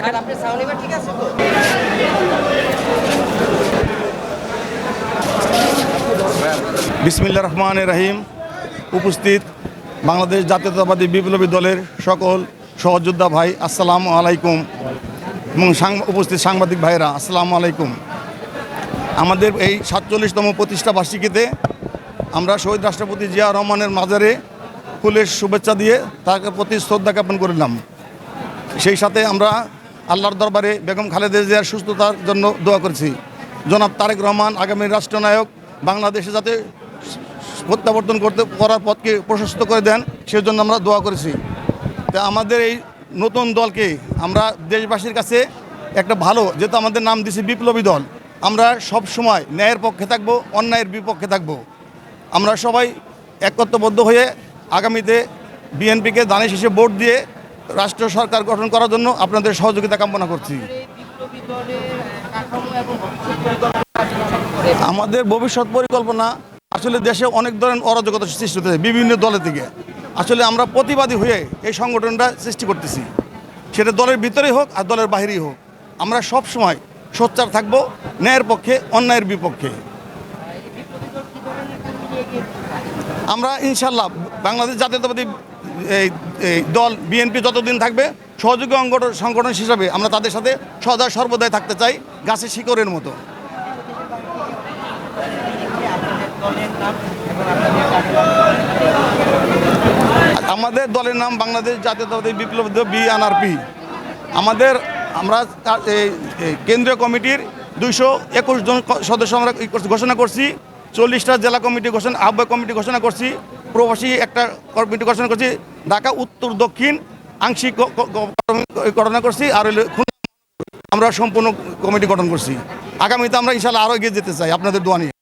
রাখেন। আপনি সাউন্ড এবার ঠিক আছে তো? বিসমিল্লা রহমান রহিম। উপস্থিত বাংলাদেশ জাতীয়তাবাদী বিপ্লবী দলের সকল সহযোদ্ধা ভাই আসসালামু আলাইকুম। এবং সাং- উপস্থিত সাংবাদিক ভাইরা আসসালামু আলাইকুম। আমাদের এই সাতচল্লিশতম প্রতিষ্ঠা বার্ষিকীতে আমরা শহীদ রাষ্ট্রপতি জিয়া রহমানের মাজারে ফুলের শুভেচ্ছা দিয়ে তাকে প্রতি শ্রদ্ধা জ্ঞাপন করলাম। সেই সাথে আমরা আল্লাহর দরবারে বেগম খালেদা জিয়ার সুস্থতার জন্য দোয়া করেছি। জনাব তারেক রহমান আগামী রাষ্ট্রনায়ক বাংলাদেশে যাতে প্রত্যাবর্তন করতে করার পথকে প্রশস্ত করে দেন, সেজন্য আমরা দোয়া করেছি। তা আমাদের এই নতুন দলকে আমরা দেশবাসীর কাছে একটা ভালো, যেহেতু আমাদের নাম দিছি বিপ্লবী দল, আমরা সব সময় ন্যায়ের পক্ষে থাকব, অন্যায়ের বিপক্ষে থাকব। আমরা সবাই একত্রবদ্ধ হয়ে আগামীতে বিএনপিকে দানে শেষে ভোট দিয়ে রাষ্ট্র সরকার গঠন করার জন্য আপনাদের সহযোগিতা কামনা করছি। আমাদের ভবিষ্যৎ পরিকল্পনা, আসলে দেশে অনেক ধরনের অরাজকতা সৃষ্টি হতেছে বিভিন্ন দলের থেকে। আসলে আমরা প্রতিবাদী হয়ে এই সংগঠনটা সৃষ্টি করতেছি। সেটা দলের ভিতরেই হোক আর দলের বাহিরেই হোক। আমরা সব সময় সোচ্চার থাকব ন্যায়ের পক্ষে, অন্যায়ের বিপক্ষে। আমরা ইনশাল্লাহ বাংলাদেশ জাতীয়তাবাদী এই দল, বিএনপি যতদিন থাকবে, সহযোগী অঙ্গঠন সংগঠন হিসাবে আমরা তাদের সাথে সদা সর্বদাই থাকতে চাই গাছের শিকড়ের মতো। আমাদের দলের নাম বাংলাদেশ জাতীয়তাবাদী বিপ্লব বিএনআরপি আমাদের, আমরা কেন্দ্রীয় কমিটির দুইশো একুশ জন সদস্য আমরা ঘোষণা করছি, চল্লিশটা জেলা কমিটি ঘোষণা, আহ্বায়ক কমিটি ঘোষণা করছি। প্রবাসী একটা কমিটি গঠন করছি। ঢাকা, উত্তর, দক্ষিণ, আংশিক ঘটনা করছি আর আমরা সম্পূর্ণ কমিটি গঠন করছি। আগামীতে আমরা ইনশাল্লাহ আরও এগিয়ে যেতে চাই। আপনাদের দোয়া নিয়ে।